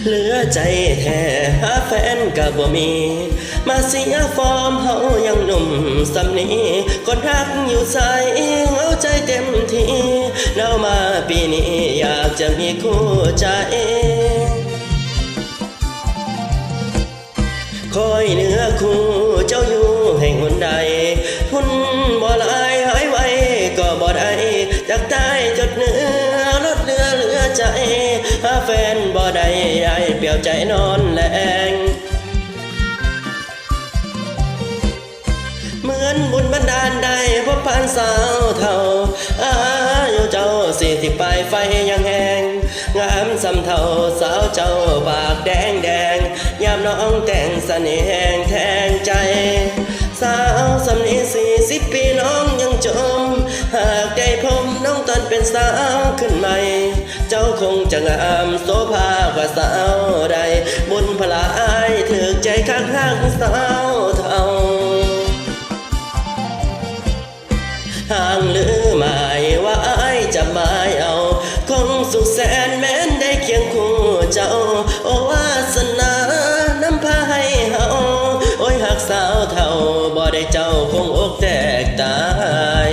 เหลือใจแท้หาแฟนก็บ่มี มาเสียฟอร์มเฮายังหนุ่มสำนีคนรักอยู่ใสเอาใจเต็มทีแล้วมาปีนี้อยากจะมีคู่ใจคอยเนื้อคู่เจ้าอยู่แห่งหนใดหุ่นบ่ลายหายไว้ก็บ่ได้จากใต้จดเนื้อลดเรือเหลือใจ หาแฟนบ่ได้ได้เปลี่ยวใจนอนแลงเหมือนบุญบันดาลได้พบผ่านสาวเท่าอายุเจ้าสี่สิบปลายไฟยังแหงงามสำเท่าสาวเจ้าปากแดงแดงยามน้องแต่งเสน่ห์แหงแทงใจ สาวสำนีสี่สิบปี เป็นสาวขึ้นใหม่ เจ้าคงจะงามโสภากว่าสาวใดบุญพลาอายถึกใจข้างข้างสาวเท่าห่างหรือหมายว่าอายจะหมายเอา คงสุขแสนแม้นได้เคียงคู่เจ้า โอวาสนานำพาให้เฮาโอ้ยหักสาวเท่าบ่ได้เจ้าคงอกแตกตาย